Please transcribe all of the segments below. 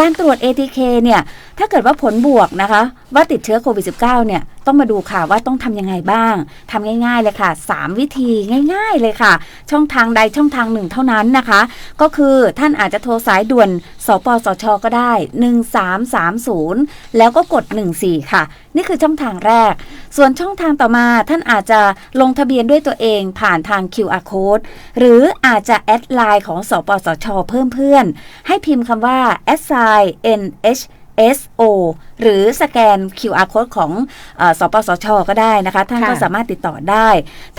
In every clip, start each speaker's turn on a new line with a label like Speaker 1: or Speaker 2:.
Speaker 1: การตรวจ ATK เนี่ย ถ้าเกิดว่าผลบวกนะคะ ว่าติดเชื้อโควิด -19 เนี่ยต้องมาดูค่ะว่าต้องทำยังไงบ้างทำง่าย ๆเลยค่ะ 3 วิธีง่าย ๆเลยค่ะ ช่องทางใดช่องทางหนึ่งเท่านั้นนะคะ ก็คือท่านอาจจะโทรสายด่วน สปสช ก็ได้ 1330 แล้วก็กด 14 ค่ะ นี่คือช่องทางแรก ส่วนช่องทางต่อมาท่านอาจจะลงทะเบียนด้วยตัวเองผ่านทาง QR code หรืออาจจะแอดไลน์ของสปสช เพิ่มเพื่อน ให้พิมพ์คำว่า s i nh SO หรือสแกน QR code ของเออสปสช ก็ได้นะคะ ท่านก็
Speaker 2: ค่ะ
Speaker 1: สามารถติดต่อได้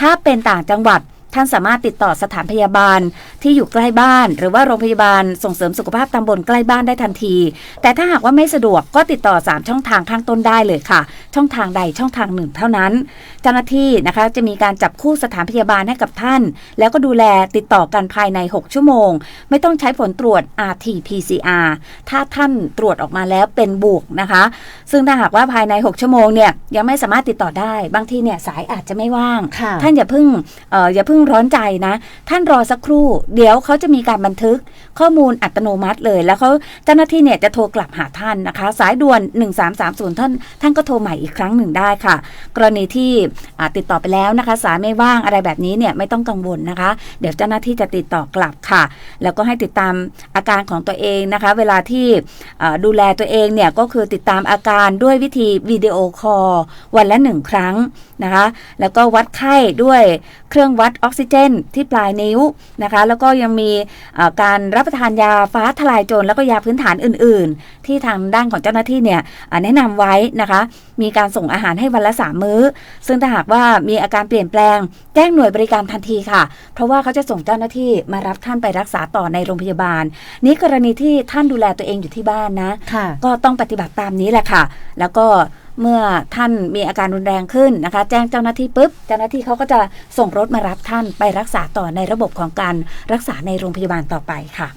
Speaker 1: ถ้าเป็นต่างจังหวัด ท่านสามารถติดต่อสถานพยาบาลที่อยู่ใกล้บ้าน หรือว่าโรงพยาบาลส่งเสริมสุขภาพตำบลใกล้บ้านได้ทันที แต่ถ้าหากว่าไม่สะดวกก็ติดต่อ 3 ช่องทางข้างต้นได้เลยค่ะ ช่องทางใดช่องทางหนึ่งเท่านั้น เจ้าหน้าที่นะคะจะมีการจับคู่สถานพยาบาลให้กับท่าน แล้วก็ดูแลติดต่อกันภายใน 6 ชั่วโมง ไม่ต้องใช้ผลตรวจ RT-PCR ถ้าท่านตรวจออกมาแล้วเป็นบวกนะคะ ซึ่งถ้าหากว่าภายใน 6 ชั่วโมงเนี่ยยังไม่สามารถติดต่อได้ บางทีเนี่ยสายอาจจะไม่ว่าง
Speaker 2: ค่ะ
Speaker 1: ท่านอย่าเพิ่งเอ่ออย่าเพิ่งร้อนใจนะ ท่านรอสักครู่ เดี๋ยวเขาจะมีการบันทึกข้อมูลอัตโนมัติเลย แล้วเขาเจ้าหน้าที่เนี่ยจะโทรกลับหาท่านนะคะ สายด่วน 1330 ท่านท่านก็โทรใหม่อีกครั้งหนึ่งได้ค่ะ กรณีที่ติดต่อไปแล้วนะคะ สายไม่ว่างอะไรแบบนี้เนี่ยไม่ต้องกังวลนะคะ เดี๋ยวเจ้าหน้าที่จะติดต่อกลับค่ะ แล้วก็ให้ติดตามอาการของตัวเองนะคะ เวลาที่ดูแลตัวเองเนี่ยก็คือติดตามอาการด้วยวิธีวิดีโอคอลวันละหนึ่งครั้งนะคะ แล้วก็วัดไข้ด้วยเครื่องวัดออกซิเจนที่ปลายนิ้วนะคะ แล้วก็ยังมีเอ่อการรับประทานยาฟ้าทลายโจรแล้วก็ยาพื้นฐานอื่น ๆ ที่ทางด้านของเจ้าหน้าที่เนี่ยอ่าแนะนำไว้นะคะ มีการส่งอาหารให้วันละสามมื้อ ซึ่งถ้าหากว่ามีอาการเปลี่ยนแปลง แจ้งหน่วยบริการทันทีค่ะ เพราะว่าเขาจะส่งเจ้าหน้าที่มารับท่านไปรักษาต่อในโรงพยาบาล นี้กรณีที่ท่านดูแลตัวเองอยู่ที่บ้านนะ
Speaker 2: ค่ะ
Speaker 1: ก็ต้องปฏิบัติตามนี้แหละค่ะ แล้วก็ เมื่อท่านมีอาการรุนแรงขึ้นนะคะ แจ้งเจ้าหน้าที่ปุ๊บเจ้าหน้าที่เขาก็จะส่งรถมารับท่านไปรักษาต่อในระบบของการรักษาในโรงพยาบาลต่อไปค่ะ